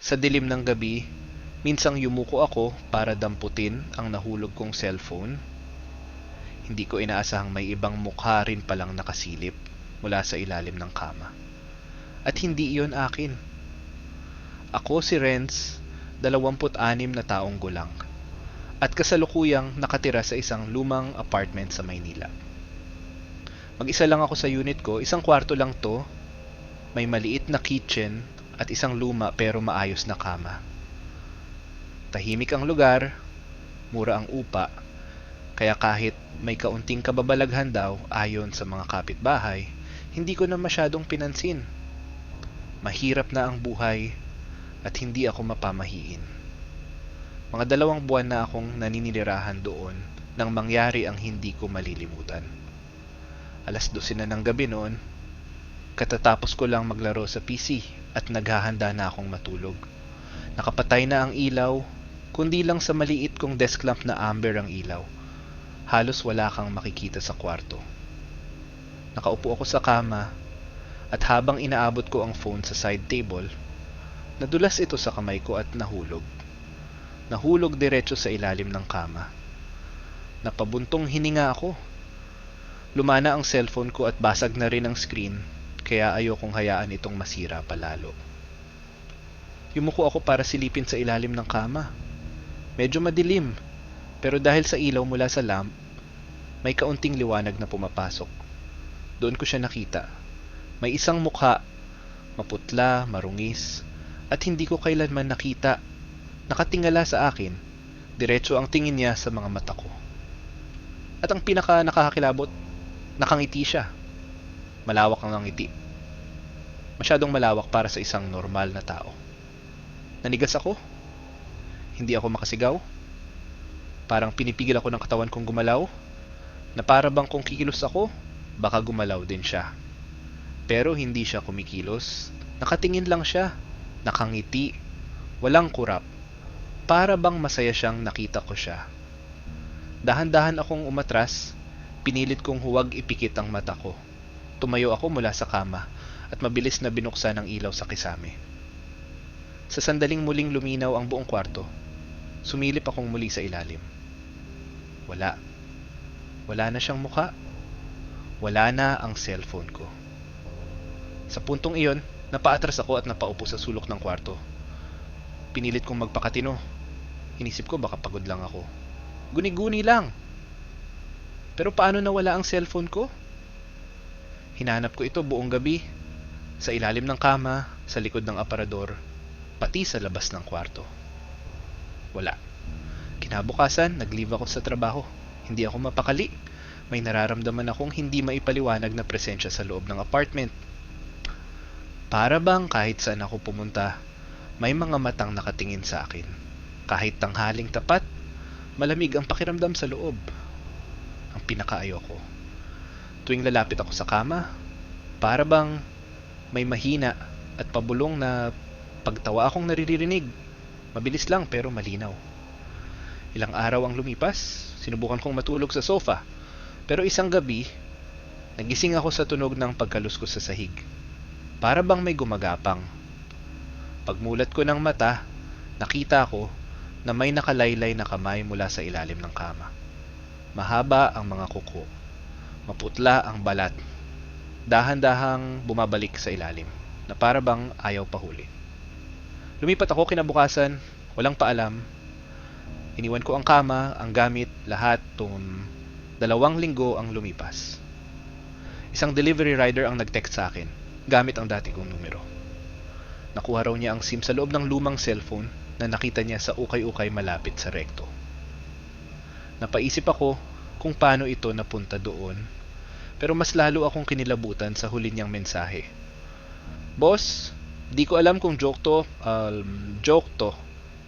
Sa dilim ng gabi, minsang yumuko ako para damputin ang nahulog kong cellphone. Hindi ko inaasahang may ibang mukha rin palang nakasilip mula sa ilalim ng kama. At hindi iyon akin. Ako si Renz, 26 na taong gulang. At kasalukuyang nakatira sa isang lumang apartment sa Maynila. Mag-isa lang ako sa unit ko, isang kwarto lang to. May maliit na kitchen at isang luma pero maayos na kama. Tahimik ang lugar, mura ang upa, kaya kahit may kaunting kababalaghan daw ayon sa mga kapitbahay, hindi ko na masyadong pinansin. Mahirap na ang buhay at hindi ako mapamahiin. Mga dalawang buwan na akong naninirahan doon nang mangyari ang hindi ko malilimutan. Alas 12 na ng gabi noon, katatapos ko lang maglaro sa PC at naghahanda na akong matulog. Nakapatay na ang ilaw, kundi lang sa maliit kong desk lamp na amber ang ilaw. Halos wala kang makikita sa kwarto. Nakaupo ako sa kama at habang inaabot ko ang phone sa side table, nadulas ito sa kamay ko at nahulog. Nahulog diretso sa ilalim ng kama. Napabuntong hininga ako. Lumana ang cellphone ko at basag na rin ang screen kaya ayokong hayaan itong masira palalo. Yumuko ako para silipin sa ilalim ng kama. Medyo madilim, pero dahil sa ilaw mula sa lamp, may kaunting liwanag na pumapasok. Doon ko siya nakita. May isang mukha, maputla, marungis, at hindi ko kailanman nakita. Nakatingala sa akin, diretso ang tingin niya sa mga mata ko. At ang pinaka nakakakilabot, nakangiti siya. Malawak ang ngiti. Masyadong malawak para sa isang normal na tao. Nanigas ako. Hindi ako makasigaw. Parang pinipigil ako ng katawan kong gumalaw. Na para bang kung kikilos ako, baka gumalaw din siya. Pero hindi siya kumikilos. Nakatingin lang siya. Nakangiti. Walang kurap. Para bang masaya siyang nakita ko siya. Dahan-dahan akong umatras. Pinilit kong huwag ipikit ang mata ko. Tumayo ako mula sa kama at mabilis na binuksan ang ilaw sa kisame. Sa sandaling muling luminaw ang buong kwarto, sumilip akong muli sa ilalim. Wala. Wala na siyang mukha. Wala na ang cellphone ko. Sa puntong iyon, napaatras ako at napaupo sa sulok ng kwarto. Pinilit kong magpakatino. Inisip ko baka pagod lang ako. Guni-guni lang. Pero paano nawala ang cellphone ko? Hinanap ko ito buong gabi. Sa ilalim ng kama, sa likod ng aparador, pati sa labas ng kwarto. Wala. Kinabukasan, nag-leave ako sa trabaho. Hindi ako mapakali. May nararamdaman akong hindi maipaliwanag na presensya sa loob ng apartment. Para bang kahit saan ako pumunta, may mga matang nakatingin sa akin. Kahit tanghaling tapat, malamig ang pakiramdam sa loob. Ang pinakaayoko. Tuwing lalapit ako sa kama, para bang may mahina at pabulong na pagtawa akong naririnig. Mabilis lang pero malinaw. Ilang araw ang lumipas, sinubukan kong matulog sa sofa. Pero isang gabi, nagising ako sa tunog ng pagkalus ko sa sahig. Para bang may gumagapang. Pagmulat ko ng mata, nakita ko na may nakalaylay na kamay mula sa ilalim ng kama. Mahaba ang mga kuko. Maputla ang balat. Dahan-dahang bumabalik sa ilalim na para bang ayaw pahuli. Lumipat ako kinabukasan, walang paalam. Iniwan ko ang kama, ang gamit, lahat tum dalawang linggo ang lumipas. Isang delivery rider ang nag-text sa akin, gamit ang dati kong numero. Nakuha raw niya ang SIM sa loob ng lumang cellphone na nakita niya sa ukay-ukay malapit sa rekto. Napaisip ako kung paano ito napunta doon, pero mas lalo akong kinilabutan sa huli niyang mensahe. Boss, di ko alam kung joke to, um, joke to,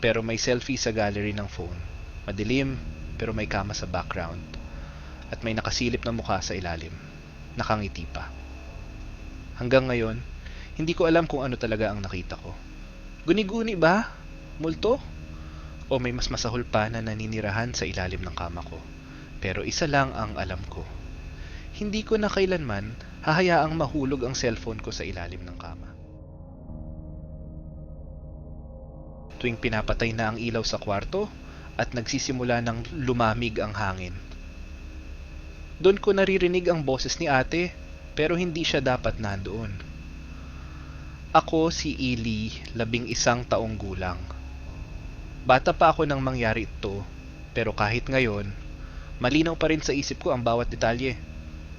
pero may selfie sa gallery ng phone. Madilim, pero may kama sa background. At may nakasilip na mukha sa ilalim. Nakangiti pa. Hanggang ngayon, hindi ko alam kung ano talaga ang nakita ko. Guni-guni ba? Multo? O may mas masahol pa na naninirahan sa ilalim ng kama ko. Pero isa lang ang alam ko. Hindi ko na kailanman hahayaang mahulog ang cellphone ko sa ilalim ng kama. tuwing pinapatay na ang ilaw sa kwarto at nagsisimula ng lumamig ang hangin. Doon ko naririnig ang boses ni ate pero hindi siya dapat nandoon. Ako si Eli, labing isang taong gulang. Bata pa ako nang mangyari ito, pero kahit ngayon, malinaw pa rin sa isip ko ang bawat detalye.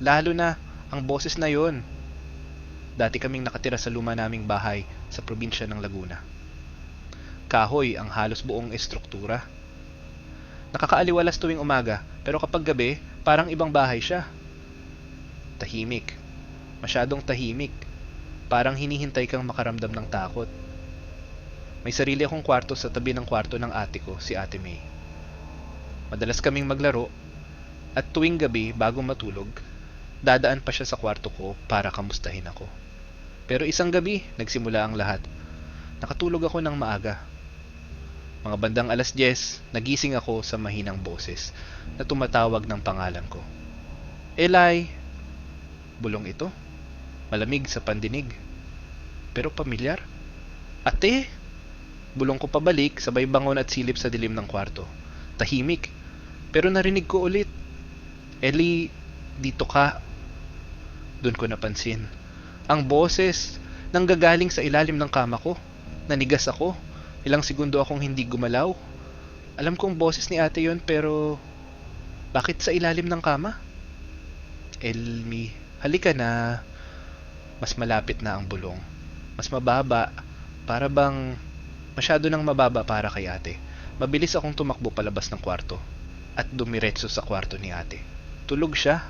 Lalo na ang boses na yon. Dati kaming nakatira sa luma naming bahay sa probinsya ng Laguna. Kahoy ang halos buong estruktura. Nakakaaliwalas tuwing umaga, pero kapag gabi, parang ibang bahay siya. Tahimik. Masyadong tahimik. Parang hinihintay kang makaramdam ng takot. May sarili akong kwarto sa tabi ng kwarto ng ate ko, si Ate May. Madalas kaming maglaro at tuwing gabi bago matulog, dadaan pa siya sa kwarto ko para kamustahin ako. Pero isang gabi, nagsimula ang lahat. Nakatulog ako ng maaga. Mga bandang alas 10, nagising ako sa mahinang boses na tumatawag ng pangalan ko. Eli! Bulong ito. Malamig sa pandinig. Pero pamilyar. Ate! Bulong ko pabalik, sabay bangon at silip sa dilim ng kwarto. Tahimik. Pero narinig ko ulit. Eli, dito ka. Doon ko napansin. Ang boses nanggagaling sa ilalim ng kama ko. Nanigas ako. Ilang segundo akong hindi gumalaw. Alam kong boses ni ate yon pero bakit sa ilalim ng kama? Elmi, halika na. Mas malapit na ang bulong. Mas mababa. Para bang masyado nang mababa para kay ate. Mabilis akong tumakbo palabas ng kwarto at dumiretso sa kwarto ni ate. Tulog siya.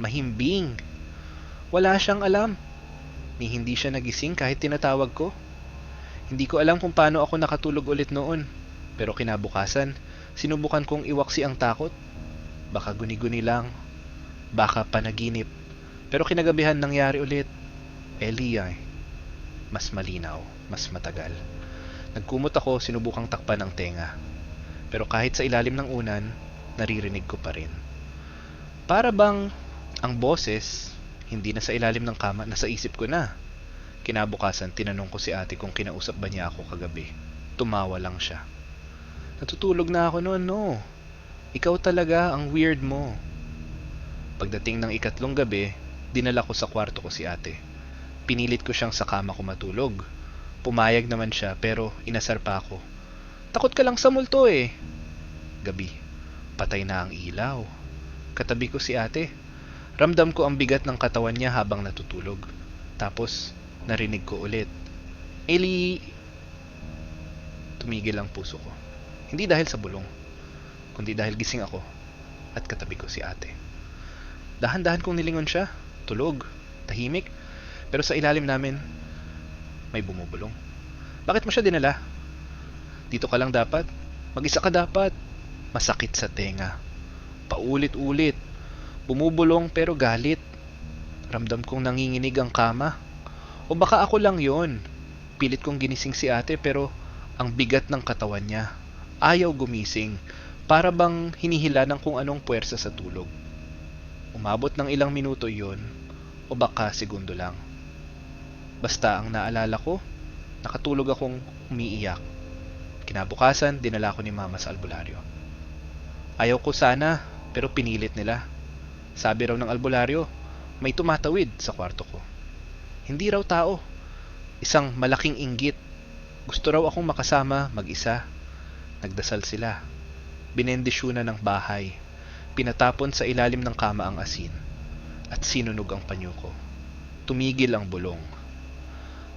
Mahimbing. Wala siyang alam. Ni hindi siya nagising kahit tinatawag ko. Hindi ko alam kung paano ako nakatulog ulit noon. Pero kinabukasan, sinubukan kong iwaksi ang takot. Baka guni-guni lang. Baka panaginip. Pero kinagabihan nangyari ulit. Eli ay. Mas malinaw, mas matagal. Nagkumot ako, sinubukang takpan ng tenga. Pero kahit sa ilalim ng unan, naririnig ko pa rin. Para bang ang boses, hindi na sa ilalim ng kama, nasa isip ko na. Kinabukasan, tinanong ko si ate kung kinausap ba niya ako kagabi. Tumawa lang siya. Natutulog na ako noon, no. Ikaw talaga ang weird mo. Pagdating ng ikatlong gabi, dinala ko sa kwarto ko si ate. Pinilit ko siyang sa kama ko matulog. Pumayag naman siya pero inasar pa ako. Takot ka lang sa multo eh. Gabi. Patay na ang ilaw. Katabi ko si ate. Ramdam ko ang bigat ng katawan niya habang natutulog. Tapos, narinig ko ulit. Eli... Tumigil ang puso ko. Hindi dahil sa bulong, kundi dahil gising ako at katabi ko si ate. Dahan-dahan kong nilingon siya. Tulog. Tahimik. Pero sa ilalim namin, may bumubulong. Bakit mo siya dinala? Dito ka lang dapat. Mag-isa ka dapat. Masakit sa tenga. Paulit-ulit. Bumubulong pero galit. Ramdam kong nanginginig ang kama. O baka ako lang yon. Pilit kong ginising si ate pero ang bigat ng katawan niya. Ayaw gumising. Para bang hinihila ng kung anong puwersa sa tulog. Umabot ng ilang minuto yon o baka segundo lang. Basta ang naalala ko, nakatulog akong umiiyak. Kinabukasan, dinala ko ni mama sa albularyo. Ayaw ko sana, pero pinilit nila. Sabi raw ng albularyo, may tumatawid sa kwarto ko. Hindi raw tao. Isang malaking inggit. Gusto raw akong makasama mag-isa. Nagdasal sila. Binendisyonan ng bahay. Pinatapon sa ilalim ng kama ang asin. At sinunog ang panyo ko. Tumigil ang bulong.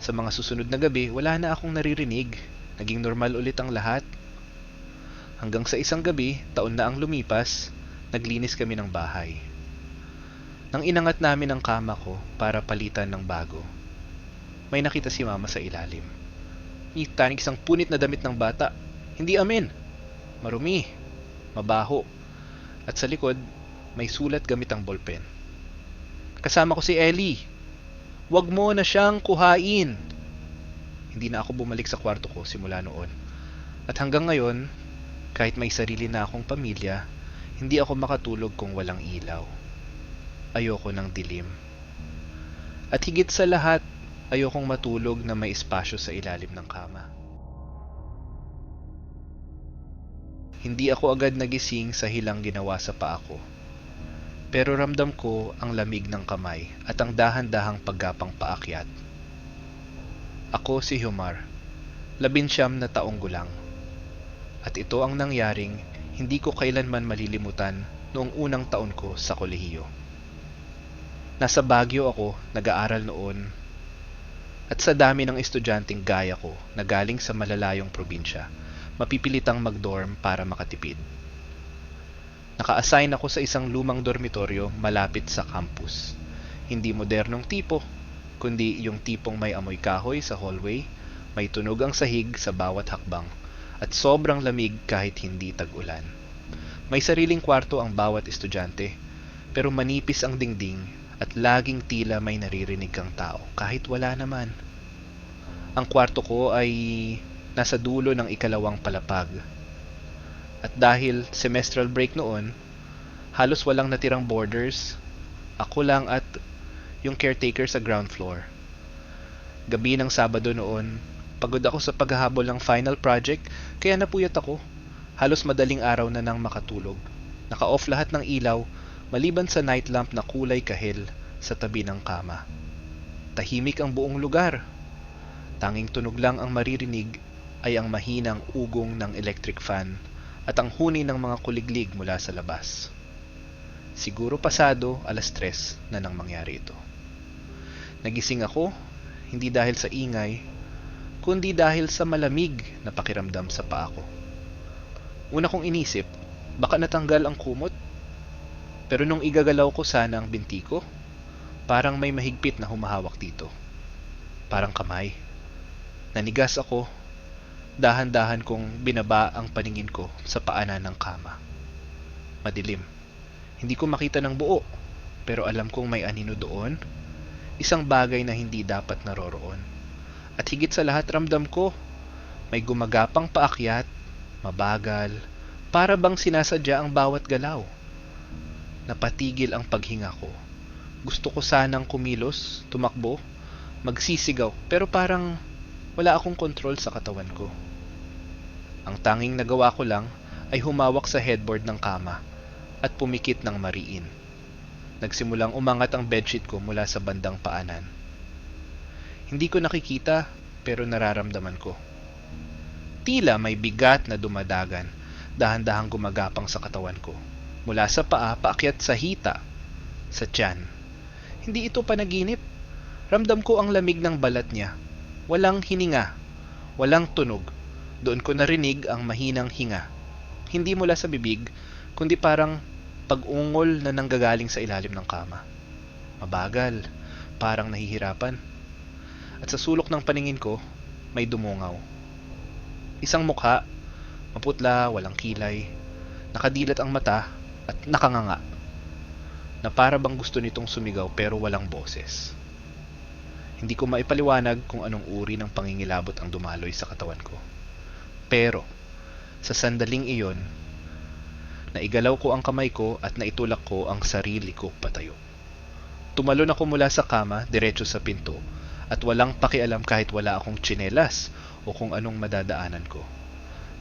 Sa mga susunod na gabi, wala na akong naririnig. Naging normal ulit ang lahat. Hanggang sa isang gabi, taon na ang lumipas, naglinis kami ng bahay. Nang inangat namin ang kama ko para palitan ng bago, may nakita si mama sa ilalim. Itanig isang punit na damit ng bata. Hindi amin. Marumi. Mabaho. At sa likod, may sulat gamit ang ballpen. Kasama ko si Ellie. Huwag mo na siyang kuhain. Hindi na ako bumalik sa kwarto ko simula noon. At hanggang ngayon, kahit may sarili na akong pamilya, hindi ako makatulog kung walang ilaw. Ayoko ng dilim. At higit sa lahat, ayokong matulog na may espasyo sa ilalim ng kama. Hindi ako agad nagising sa hilang ginawa sa paa ko. Pero ramdam ko ang lamig ng kamay at ang dahan-dahang paggapang paakyat. Ako si Humar, labinsyam na taong gulang. At ito ang nangyaring hindi ko kailanman malilimutan noong unang taon ko sa kolehiyo. Nasa Baguio ako nag-aaral noon at sa dami ng estudyanteng gaya ko na galing sa malalayong probinsya, mapipilitang mag-dorm para makatipid. Naka-assign ako sa isang lumang dormitoryo malapit sa campus. Hindi modernong tipo, kundi yung tipong may amoy kahoy sa hallway, may tunog ang sahig sa bawat hakbang, at sobrang lamig kahit hindi tag-ulan. May sariling kwarto ang bawat estudyante, pero manipis ang dingding at laging tila may naririnig kang tao kahit wala naman. Ang kwarto ko ay nasa dulo ng ikalawang palapag. At dahil semestral break noon, halos walang natirang boarders, ako lang at yung caretaker sa ground floor. Gabi ng Sabado noon, pagod ako sa paghahabol ng final project kaya napuyat ako. Halos madaling araw na nang makatulog. Naka-off lahat ng ilaw maliban sa night lamp na kulay kahil sa tabi ng kama. Tahimik ang buong lugar. Tanging tunog lang ang maririnig ay ang mahinang ugong ng electric fan at ang huni ng mga kuliglig mula sa labas. Siguro pasado alas tres na nang mangyari ito. Nagising ako, hindi dahil sa ingay, kundi dahil sa malamig na pakiramdam sa paa ko. Una kong inisip, baka natanggal ang kumot. Pero nung igagalaw ko sana ang binti ko, parang may mahigpit na humahawak dito. Parang kamay. Nanigas ako dahan-dahan kong binaba ang paningin ko sa paanan ng kama. Madilim. Hindi ko makita ng buo, pero alam kong may anino doon. Isang bagay na hindi dapat naroroon. At higit sa lahat ramdam ko, may gumagapang paakyat, mabagal, para bang sinasadya ang bawat galaw. Napatigil ang paghinga ko. Gusto ko sanang kumilos, tumakbo, magsisigaw, pero parang wala akong kontrol sa katawan ko. Ang tanging nagawa ko lang ay humawak sa headboard ng kama at pumikit ng mariin. Nagsimulang umangat ang bedsheet ko mula sa bandang paanan. Hindi ko nakikita pero nararamdaman ko. Tila may bigat na dumadagan, dahan-dahang gumagapang sa katawan ko. Mula sa paa paakyat sa hita, sa tiyan. Hindi ito panaginip. Ramdam ko ang lamig ng balat niya. Walang hininga, walang tunog, doon ko narinig ang mahinang hinga. Hindi mula sa bibig, kundi parang pag-ungol na nanggagaling sa ilalim ng kama. Mabagal, parang nahihirapan. At sa sulok ng paningin ko, may dumungaw. Isang mukha, maputla, walang kilay, nakadilat ang mata at nakanganga. Na para bang gusto nitong sumigaw pero walang boses. Hindi ko maipaliwanag kung anong uri ng pangingilabot ang dumaloy sa katawan ko. Pero, sa sandaling iyon, naigalaw ko ang kamay ko at naitulak ko ang sarili ko patayo. Tumalon ako mula sa kama, diretso sa pinto, at walang pakialam kahit wala akong tsinelas o kung anong madadaanan ko.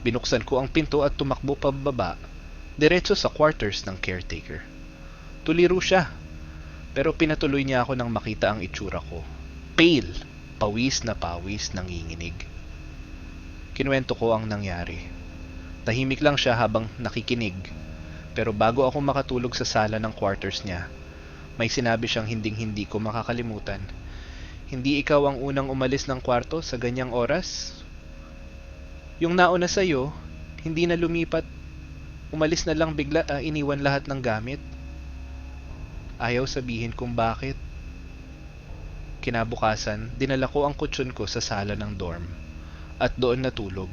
Binuksan ko ang pinto at tumakbo pababa, diretso sa quarters ng caretaker. Tuliro siya, pero pinatuloy niya ako nang makita ang itsura ko. Pale, pawis na pawis, nanginginig. Kinuwento ko ang nangyari. Tahimik lang siya habang nakikinig. Pero bago ako makatulog sa sala ng quarters niya, may sinabi siyang hinding-hindi ko makakalimutan. Hindi ikaw ang unang umalis ng kwarto sa ganyang oras? Yung nauna sa'yo, hindi na lumipat. Umalis na lang bigla, uh, iniwan lahat ng gamit. Ayaw sabihin kung bakit. Kinabukasan, dinala ko ang kutsyon ko sa sala ng dorm at doon natulog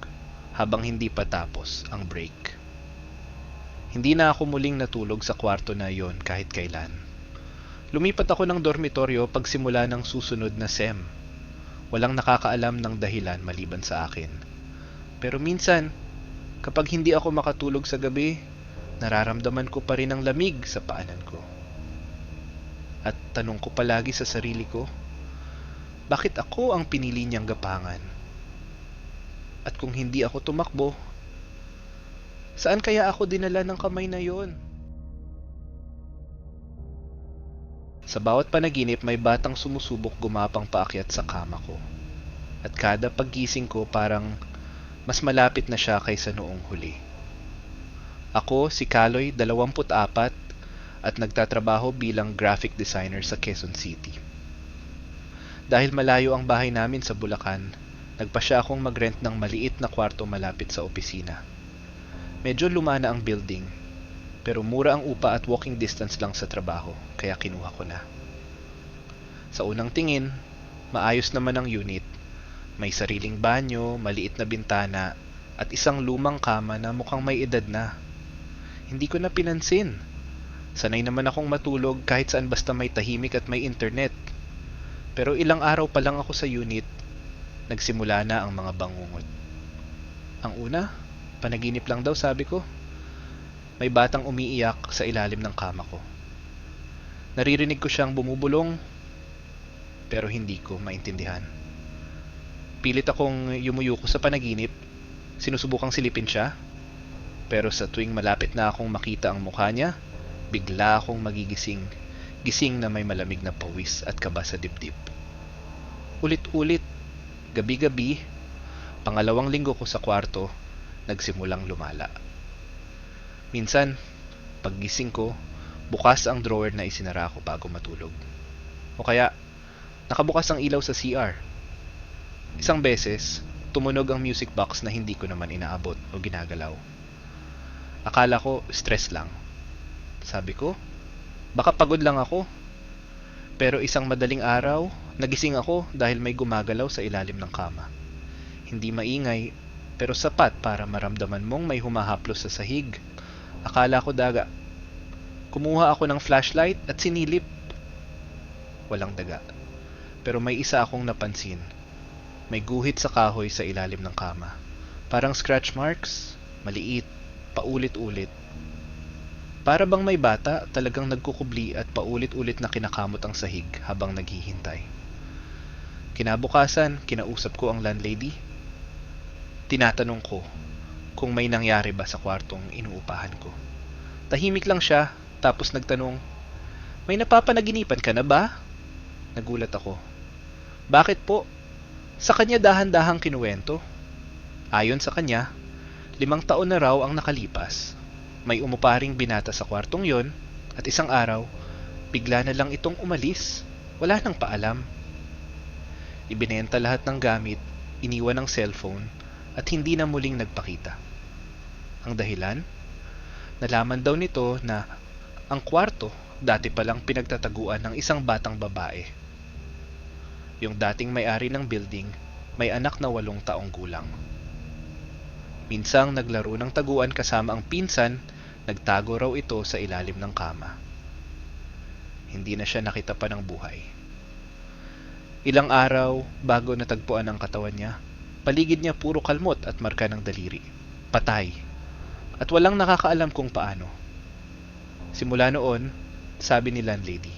habang hindi pa tapos ang break. Hindi na ako muling natulog sa kwarto na yon kahit kailan. Lumipat ako ng dormitoryo pagsimula ng susunod na SEM. Walang nakakaalam ng dahilan maliban sa akin. Pero minsan, kapag hindi ako makatulog sa gabi, nararamdaman ko pa rin ang lamig sa paanan ko. At tanong ko palagi sa sarili ko, bakit ako ang pinili niyang gapangan? At kung hindi ako tumakbo, Saan kaya ako dinala ng kamay na yon? Sa bawat panaginip may batang sumusubok gumapang paakyat sa kama ko. At kada paggising ko parang mas malapit na siya kaysa noong huli. Ako si Kaloy, 24 at nagtatrabaho bilang graphic designer sa Quezon City. Dahil malayo ang bahay namin sa Bulacan, nagpa siya akong mag-rent ng maliit na kwarto malapit sa opisina. Medyo lumana ang building, pero mura ang upa at walking distance lang sa trabaho, kaya kinuha ko na. Sa unang tingin, maayos naman ang unit. May sariling banyo, maliit na bintana, at isang lumang kama na mukhang may edad na. Hindi ko na pinansin. Sanay naman akong matulog kahit saan basta may tahimik at may internet. Pero ilang araw pa lang ako sa unit, nagsimula na ang mga bangungot. Ang una, panaginip lang daw sabi ko. May batang umiiyak sa ilalim ng kama ko. Naririnig ko siyang bumubulong, pero hindi ko maintindihan. Pilit akong yumuyuko sa panaginip, sinusubukang silipin siya, pero sa tuwing malapit na akong makita ang mukha niya, bigla akong magigising, gising na may malamig na pawis at kaba sa dibdib. Ulit-ulit, gabi-gabi, pangalawang linggo ko sa kwarto, nagsimulang lumala. Minsan, paggising ko, bukas ang drawer na isinara ko bago matulog. O kaya, nakabukas ang ilaw sa CR. Isang beses, tumunog ang music box na hindi ko naman inaabot o ginagalaw. Akala ko stress lang. Sabi ko, baka pagod lang ako. Pero isang madaling araw, nagising ako dahil may gumagalaw sa ilalim ng kama. Hindi maingay, pero sapat para maramdaman mong may humahaplos sa sahig. Akala ko daga. Kumuha ako ng flashlight at sinilip. Walang daga. Pero may isa akong napansin. May guhit sa kahoy sa ilalim ng kama. Parang scratch marks, maliit, paulit-ulit. Para bang may bata talagang nagkukubli at paulit-ulit na kinakamot ang sahig habang naghihintay. Kinabukasan, kinausap ko ang landlady. Tinatanong ko kung may nangyari ba sa kwartong inuupahan ko. Tahimik lang siya, tapos nagtanong, May napapanaginipan ka na ba? Nagulat ako. Bakit po? Sa kanya dahan-dahang kinuwento. Ayon sa kanya, limang taon na raw ang nakalipas. May umuparing binata sa kwartong yon at isang araw, bigla na lang itong umalis. Wala nang paalam. Ibinenta lahat ng gamit, iniwan ng cellphone, at hindi na muling nagpakita. Ang dahilan? Nalaman daw nito na ang kwarto dati palang pinagtataguan ng isang batang babae. Yung dating may-ari ng building, may anak na walong taong gulang. Minsang naglaro ng taguan kasama ang pinsan, nagtago raw ito sa ilalim ng kama. Hindi na siya nakita pa ng buhay. Ilang araw bago natagpuan ang katawan niya, paligid niya puro kalmot at marka ng daliri. Patay. At walang nakakaalam kung paano. Simula noon, sabi ni landlady,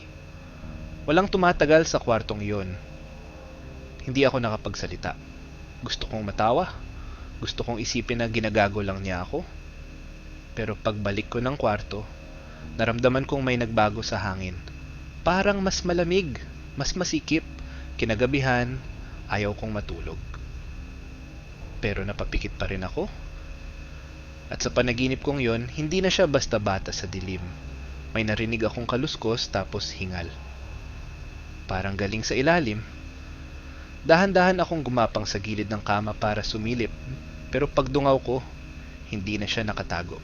walang tumatagal sa kwartong iyon. Hindi ako nakapagsalita. Gusto kong matawa. Gusto kong isipin na ginagago lang niya ako. Pero pagbalik ko ng kwarto, naramdaman kong may nagbago sa hangin. Parang mas malamig, mas masikip, kinagabihan, ayaw kong matulog. Pero napapikit pa rin ako. At sa panaginip kong yon, hindi na siya basta bata sa dilim. May narinig akong kaluskos tapos hingal. Parang galing sa ilalim. Dahan-dahan akong gumapang sa gilid ng kama para sumilip, pero pagdungaw ko, hindi na siya nakatago.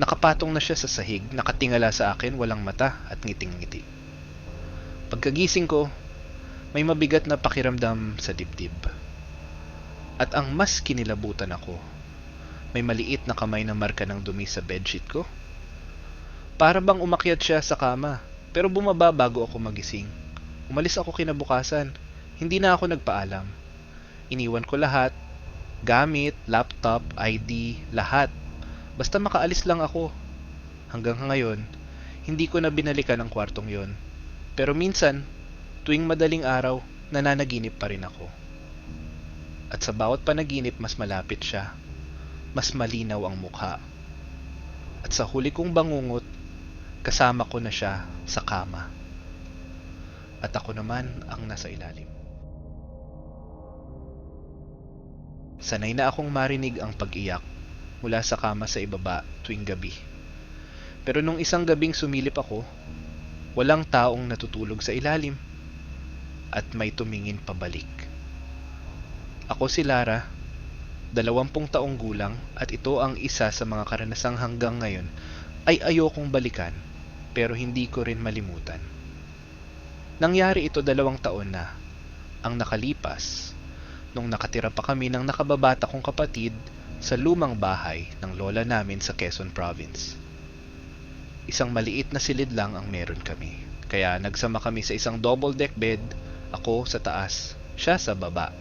Nakapatong na siya sa sahig, nakatingala sa akin, walang mata at ngiting-ngiti. Pagkagising ko, may mabigat na pakiramdam sa dibdib. At ang mas kinilabutan ako, may maliit na kamay na marka ng dumi sa bedsheet ko. Para bang umakyat siya sa kama, pero bumaba bago ako magising. Umalis ako kinabukasan, hindi na ako nagpaalam. Iniwan ko lahat, gamit, laptop, ID, lahat. Basta makaalis lang ako. Hanggang ngayon, hindi ko na binalikan ang kwartong yon. Pero minsan, tuwing madaling araw, nananaginip pa rin ako. At sa bawat panaginip mas malapit siya. mas malinaw ang mukha. At sa huli kong bangungot, kasama ko na siya sa kama. At ako naman ang nasa ilalim. Sanay na akong marinig ang pag-iyak mula sa kama sa ibaba tuwing gabi. Pero nung isang gabing sumilip ako, walang taong natutulog sa ilalim at may tumingin pabalik. Ako si Lara, dalawampung taong gulang at ito ang isa sa mga karanasang hanggang ngayon ay ayokong balikan pero hindi ko rin malimutan. Nangyari ito dalawang taon na ang nakalipas nung nakatira pa kami ng nakababata kong kapatid sa lumang bahay ng lola namin sa Quezon Province. Isang maliit na silid lang ang meron kami. Kaya nagsama kami sa isang double deck bed, ako sa taas, siya sa baba.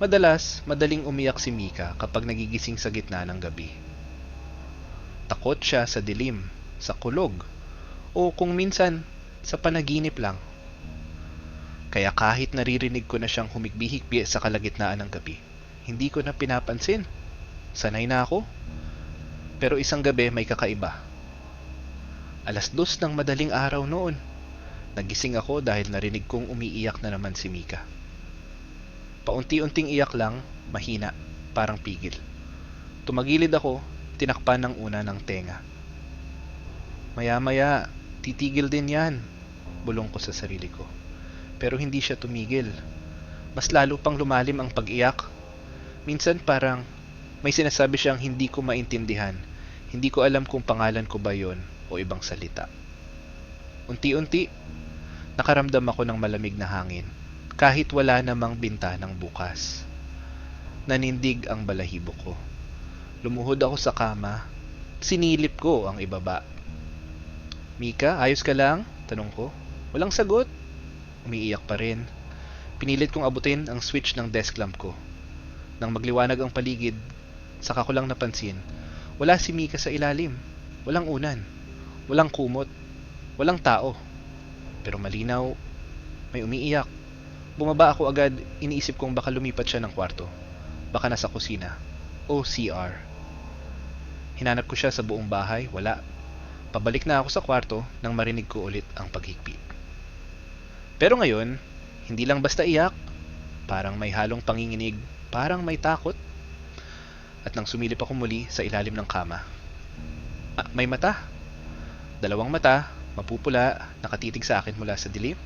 Madalas, madaling umiyak si Mika kapag nagigising sa gitna ng gabi. Takot siya sa dilim, sa kulog, o kung minsan, sa panaginip lang. Kaya kahit naririnig ko na siyang humikbi-hikbi sa kalagitnaan ng gabi, hindi ko na pinapansin. Sanay na ako. Pero isang gabi may kakaiba. Alas dos ng madaling araw noon. Nagising ako dahil narinig kong umiiyak na naman si Mika. Paunti-unting iyak lang, mahina, parang pigil. Tumagilid ako, tinakpan ng una ng tenga. Maya-maya, titigil din yan, bulong ko sa sarili ko. Pero hindi siya tumigil. Mas lalo pang lumalim ang pag-iyak. Minsan parang may sinasabi siyang hindi ko maintindihan. Hindi ko alam kung pangalan ko ba yon o ibang salita. Unti-unti, nakaramdam ako ng malamig na hangin kahit wala namang bintanang bukas. Nanindig ang balahibo ko. Lumuhod ako sa kama. Sinilip ko ang ibaba. Mika, ayos ka lang? Tanong ko. Walang sagot. Umiiyak pa rin. Pinilit kong abutin ang switch ng desk lamp ko. Nang magliwanag ang paligid, saka ko lang napansin, wala si Mika sa ilalim. Walang unan. Walang kumot. Walang tao. Pero malinaw, may umiiyak. Bumaba ako agad, iniisip kong baka lumipat siya ng kwarto. Baka nasa kusina. O CR. Hinanap ko siya sa buong bahay, wala. Pabalik na ako sa kwarto nang marinig ko ulit ang paghigpit. Pero ngayon, hindi lang basta iyak, parang may halong panginginig, parang may takot. At nang sumilip ako muli sa ilalim ng kama, ah, may mata. Dalawang mata, mapupula, nakatitig sa akin mula sa dilim.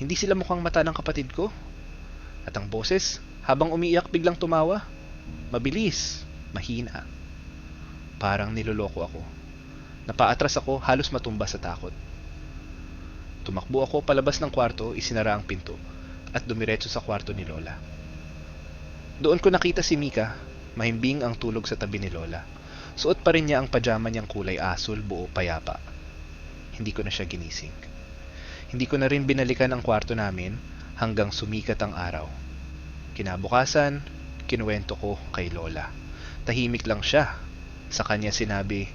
Hindi sila mukhang mata ng kapatid ko. At ang boses, habang umiiyak biglang tumawa. Mabilis, mahina. Parang niloloko ako. Napaatras ako, halos matumba sa takot. Tumakbo ako palabas ng kwarto, isinara ang pinto, at dumiretso sa kwarto ni Lola. Doon ko nakita si Mika, mahimbing ang tulog sa tabi ni Lola. Suot pa rin niya ang pajama niyang kulay asul buo payapa. Hindi ko na siya ginising. Hindi ko na rin binalikan ang kwarto namin hanggang sumikat ang araw. Kinabukasan, kinuwento ko kay Lola. Tahimik lang siya. Sa kanya sinabi,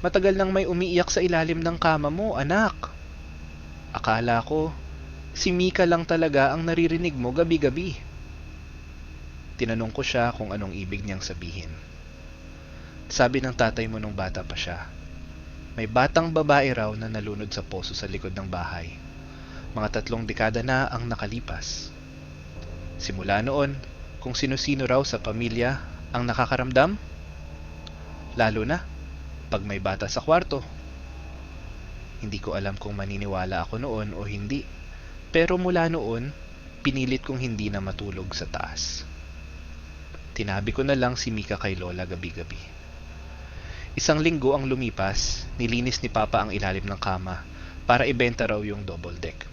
Matagal nang may umiiyak sa ilalim ng kama mo, anak. Akala ko, si Mika lang talaga ang naririnig mo gabi-gabi. Tinanong ko siya kung anong ibig niyang sabihin. Sabi ng tatay mo nung bata pa siya, may batang babae raw na nalunod sa poso sa likod ng bahay. Mga tatlong dekada na ang nakalipas. Simula noon, kung sino-sino raw sa pamilya ang nakakaramdam, lalo na pag may bata sa kwarto. Hindi ko alam kung maniniwala ako noon o hindi. Pero mula noon, pinilit kong hindi na matulog sa taas. Tinabi ko na lang si Mika kay Lola gabi-gabi. Isang linggo ang lumipas, nilinis ni Papa ang ilalim ng kama para ibenta raw yung double deck.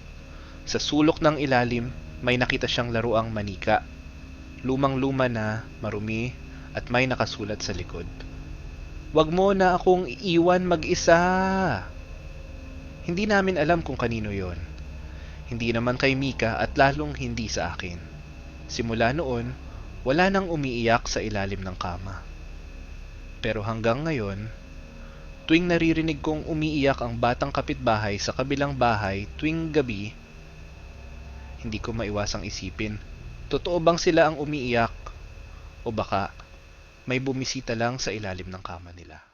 Sa sulok ng ilalim, may nakita siyang laruang manika. Lumang-luma na, marumi, at may nakasulat sa likod. Wag mo na akong iiwan mag-isa. Hindi namin alam kung kanino yon. Hindi naman kay Mika at lalong hindi sa akin. Simula noon, wala nang umiiyak sa ilalim ng kama. Pero hanggang ngayon, tuwing naririnig kong umiiyak ang batang kapitbahay sa kabilang bahay tuwing gabi, hindi ko maiwasang isipin, totoo bang sila ang umiiyak? O baka May bumisita lang sa ilalim ng kama nila.